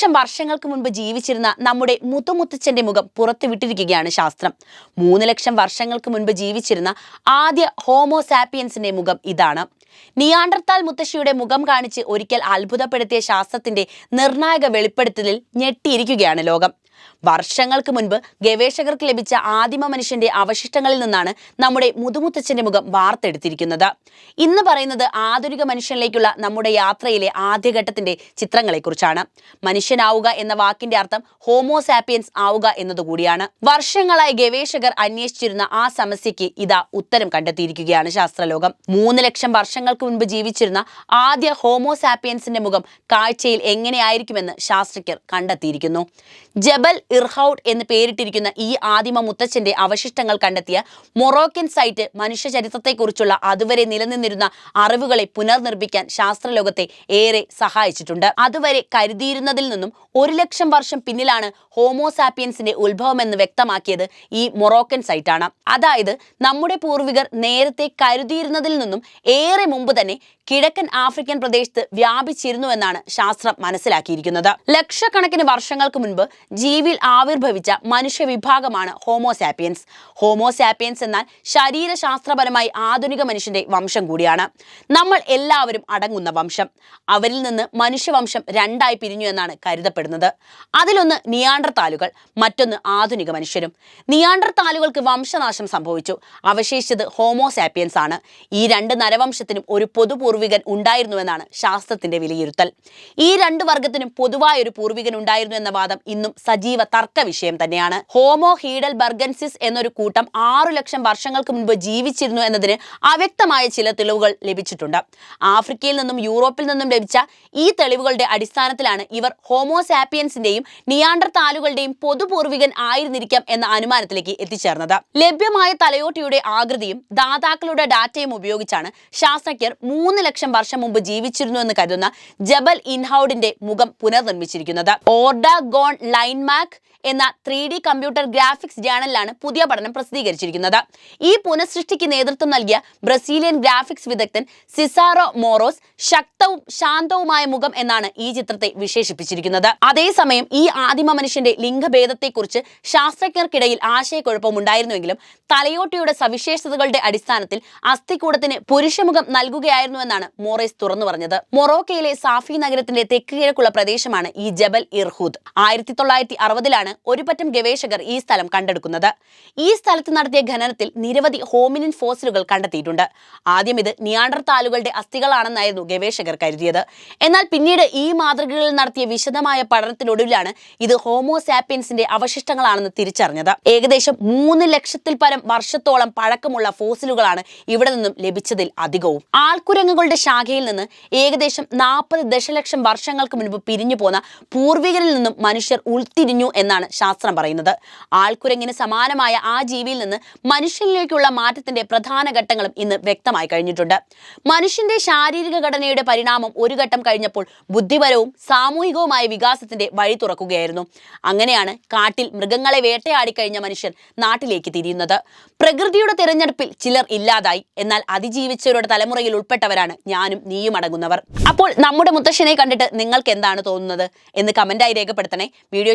ലക്ഷം വർഷങ്ങൾക്ക് മുൻപ് ജീവിച്ചിരുന്ന നമ്മുടെ മുത്തുമുത്തച്ഛന്റെ മുഖം പുറത്തുവിട്ടിരിക്കുകയാണ് ശാസ്ത്രം. മൂന്ന് ലക്ഷം വർഷങ്ങൾക്ക് മുൻപ് ജീവിച്ചിരുന്ന ആദ്യ ഹോമോസാപ്പിയൻസിന്റെ മുഖം ഇതാണ്. നിയാണ്ടർത്താൽ മുത്തശ്ശിയുടെ മുഖം കാണിച്ച് ഒരിക്കൽ അത്ഭുതപ്പെടുത്തിയ ശാസ്ത്രത്തിന്റെ നിർണായക വെളിപ്പെടുത്തലിൽ ഞെട്ടിയിരിക്കുകയാണ് ലോകം. വർഷങ്ങൾക്ക് മുൻപ് ഗവേഷകർക്ക് ലഭിച്ച ആദിമ മനുഷ്യന്റെ അവശിഷ്ടങ്ങളിൽ നിന്നാണ് നമ്മുടെ മുതുമുത്തച്ഛന്റെ മുഖം വാർത്തെടുത്തിരിക്കുന്നത്. ഇന്ന് പറയുന്നത് ആധുനിക മനുഷ്യനിലേക്കുള്ള നമ്മുടെ യാത്രയിലെ ആദ്യഘട്ടത്തിന്റെ ചിത്രങ്ങളെക്കുറിച്ചാണ്. മനുഷ്യനാവുക എന്ന വാക്കിന്റെ അർത്ഥം ഹോമോസാപ്പിയൻസ് ആവുക എന്നതുകൂടിയാണ്. വർഷങ്ങളായി ഗവേഷകർ അന്വേഷിച്ചിരുന്ന ആ സമസ്യയ്ക്ക് ഇതാ ഉത്തരം കണ്ടെത്തിയിരിക്കുകയാണ് ശാസ്ത്രലോകം. മൂന്ന് ലക്ഷം വർഷങ്ങൾക്ക് മുൻപ് ജീവിച്ചിരുന്ന ആദ്യ ഹോമോസാപ്പിയൻസിന്റെ മുഖം കാഴ്ചയിൽ എങ്ങനെയായിരിക്കുമെന്ന് ശാസ്ത്രജ്ഞർ കണ്ടെത്തിയിരിക്കുന്നു. ജബൽ ഇർഹൌഡ് എന്ന് പേരിട്ടിരിക്കുന്ന ഈ ആദിമ മുത്തച്ഛന്റെ അവശിഷ്ടങ്ങൾ കണ്ടെത്തിയ മൊറോക്കൻ സൈറ്റ് മനുഷ്യ ചരിത്രത്തെക്കുറിച്ചുള്ള അതുവരെ നിലനിന്നിരുന്ന അറിവുകളെ പുനർനിർമ്മിക്കാൻ ശാസ്ത്രലോകത്തെ ഏറെ സഹായിച്ചിട്ടുണ്ട്. അതുവരെ കരുതിയിരുന്നതിൽ നിന്നും ഒരു ലക്ഷം വർഷം പിന്നിലാണ് ഹോമോസാപ്പിയൻസിന്റെ ഉത്ഭവമെന്ന് വ്യക്തമാക്കിയത് ഈ മൊറോക്കൻ സൈറ്റാണ്. അതായത് നമ്മുടെ പൂർവികർ നേരത്തെ കരുതിയിരുന്നതിൽ നിന്നും ഏറെ മുമ്പ് തന്നെ കിഴക്കൻ ആഫ്രിക്കൻ പ്രദേശത്ത് വ്യാപിച്ചിരുന്നുവെന്നാണ് ശാസ്ത്രം മനസ്സിലാക്കിയിരിക്കുന്നത്. ലക്ഷക്കണക്കിന് വർഷങ്ങൾക്ക് മുൻപ് ജീവിയിൽ ആവിർഭവിച്ച മനുഷ്യ വിഭാഗമാണ് ഹോമോസാപ്പിയൻസ് ഹോമോസാപ്പിയൻസ് എന്നാൽ ശരീരശാസ്ത്രപരമായി ആധുനിക മനുഷ്യന്റെ വംശം കൂടിയാണ്. നമ്മൾ എല്ലാവരും അടങ്ങുന്ന വംശം. അവരിൽ നിന്ന് മനുഷ്യവംശം രണ്ടായി പിരിഞ്ഞു എന്നാണ് കരുതപ്പെടുന്നത്. അതിലൊന്ന് നിയാണ്ടർ താലുകൾ മറ്റൊന്ന് ആധുനിക മനുഷ്യരും. നിയാണ്ടർ താലുകൾക്ക് വംശനാശം സംഭവിച്ചു. അവശേഷിച്ചത് ഹോമോസാപ്പിയൻസ് ആണ്. ഈ രണ്ട് നരവംശത്തിനും ഒരു പൊതുപൂർവികൻ ഉണ്ടായിരുന്നുവെന്നാണ് ശാസ്ത്രത്തിന്റെ വിലയിരുത്തൽ. ഈ രണ്ട് വർഗത്തിനും പൊതുവായ ഒരു പൂർവികൻ ഉണ്ടായിരുന്നു എന്ന വാദം ഇന്നും സജീവ തർക്ക വിഷയം തന്നെയാണ്. ഹോമോ ഹീഡൽ ബർഗൻസിസ് എന്നൊരു കൂട്ടം ആറു ലക്ഷം വർഷങ്ങൾക്ക് മുൻപ് ജീവിച്ചിരുന്നു എന്നതിന് അവ്യക്തമായ ചില തെളിവുകൾ ലഭിച്ചിട്ടുണ്ട്. ആഫ്രിക്കയിൽ നിന്നും യൂറോപ്പിൽ നിന്നും ലഭിച്ച ഈ തെളിവുകളുടെ അടിസ്ഥാനത്തിലാണ് ഇവർ ഹോമോസാപ്പിയൻസിന്റെയും നിയാണ്ടർ താലുകളുടെയും പൊതുപൂർവികൻ ആയിരുന്നിരിക്കാം എന്ന അനുമാനത്തിലേക്ക് എത്തിച്ചേർന്നത്. ലഭ്യമായ തലയോട്ടിയുടെ ആകൃതിയും ദാതാക്കളുടെ ഡാറ്റയും ഉപയോഗിച്ചാണ് ശാസ്ത്രജ്ഞർ മൂന്ന് ലക്ഷം വർഷം മുമ്പ് ജീവിച്ചിരുന്നു എന്ന് കരുതുന്ന ജബൽ ഇൻഹൌഡിന്റെ മുഖം പുനർനിർമ്മിച്ചിരിക്കുന്നത്. ഓർഡാഗോൺ ലൈൻമാക് എന്ന ത്രീ ഡി കമ്പ്യൂട്ടർ ഗ്രാഫിക്സ് ജേണലിലാണ് പുതിയ പഠനം പ്രസിദ്ധീകരിച്ചിരിക്കുന്നത്. ഈ പുനഃസൃഷ്ടിക്ക് നേതൃത്വം നൽകിയ ബ്രസീലിയൻ ഗ്രാഫിക്സ് വിദഗ്ധൻ സിസാറോ മോറോസ് ശക്തവും ശാന്തവുമായ മുഖം എന്നാണ് ഈ ചിത്രത്തെ വിശേഷിപ്പിച്ചിരിക്കുന്നത്. അതേസമയം ഈ ആദിമ മനുഷ്യന്റെ ലിംഗഭേദത്തെക്കുറിച്ച് ശാസ്ത്രജ്ഞർക്കിടയിൽ ആശയക്കുഴപ്പമുണ്ടായിരുന്നുവെങ്കിലും തലയോട്ടിയുടെ സവിശേഷതകളുടെ അടിസ്ഥാനത്തിൽ അസ്ഥിക്കൂടത്തിന് പുരുഷമുഖം നൽകുകയായിരുന്നുവെന്നാണ് മോറേസ് തുറന്നു പറഞ്ഞത്. മൊറോക്കയിലെ സാഫി നഗരത്തിന്റെ തെക്ക് കിഴക്കുള്ള പ്രദേശമാണ് ഈ ജബൽ ഇർഹൂദ്. ആയിരത്തി തൊള്ളായിരത്തി അറുപതിലാണ് ഒരുപറ്റം ഗവേഷകർ ഈ സ്ഥലം കണ്ടെടുക്കുന്നത്. ഈ സ്ഥലത്ത് നടത്തിയ ഖനനത്തിൽ നിരവധി ഹോമിനിൻ ഫോസിലുകൾ കണ്ടെത്തിയിട്ടുണ്ട്. ആദ്യം ഇത് നിയാണ്ടർ താലുകളുടെ അസ്ഥികളാണെന്നായിരുന്നു ഗവേഷകർ കരുതിയത്. എന്നാൽ പിന്നീട് ഈ മാതൃകകളിൽ നടത്തിയ വിശദമായ പഠനത്തിനൊടുവിലാണ് ഇത് ഹോമോസാപ്പിയൻസിന്റെ അവശിഷ്ടങ്ങളാണെന്ന് തിരിച്ചറിഞ്ഞത്. ഏകദേശം മൂന്ന് ലക്ഷത്തിൽ പരം വർഷത്തോളം പഴക്കമുള്ള ഫോസിലുകളാണ് ഇവിടെ നിന്നും ലഭിച്ചതിൽ അധികവും. ആൾക്കുരങ്ങുകളുടെ ശാഖയിൽ നിന്ന് ഏകദേശം നാൽപ്പത് ദശലക്ഷം വർഷങ്ങൾക്ക് മുൻപ് പിരിഞ്ഞു പോന്ന പൂർവികരിൽ നിന്നും മനുഷ്യർ ഉൾത്തിരിഞ്ഞു എന്നാണ് ശാസ്ത്രം പറയുന്നത്. ആൾക്കുരങ്ങിന് സമാനമായ ആ ജീവിയിൽ നിന്ന് മനുഷ്യനിലേക്കുള്ള മാറ്റത്തിന്റെ പ്രധാന ഘട്ടങ്ങളും ഇന്ന് വ്യക്തമായി കഴിഞ്ഞിട്ടുണ്ട്. മനുഷ്യന്റെ ശാരീരിക ഘടനയുടെ പരിണാമം ഒരു ഘട്ടം കഴിഞ്ഞപ്പോൾ ബുദ്ധിപരവും സാമൂഹികവുമായ വികാസത്തിന്റെ വഴി തുറക്കുകയായിരുന്നു. അങ്ങനെയാണ് കാട്ടിൽ മൃഗങ്ങളെ വേട്ടയാടി കഴിഞ്ഞ മനുഷ്യൻ നാട്ടിലേക്ക് തിരിയുന്നത്. പ്രകൃതിയുടെ തിരഞ്ഞെടുപ്പിൽ ചിലർ ഇല്ലാതായി. എന്നാൽ അതിജീവിച്ചവരുടെ തലമുറയിൽ ഉൾപ്പെട്ടവരാണ് ഞാനും നീയും അടങ്ങുന്നവർ. അപ്പോൾ നമ്മുടെ മുത്തശ്ശനെ കണ്ടിട്ട് നിങ്ങൾക്ക് എന്താണ് തോന്നുന്നത്? എന്ന് കമന്റായി രേഖപ്പെടുത്തണേ. വീഡിയോ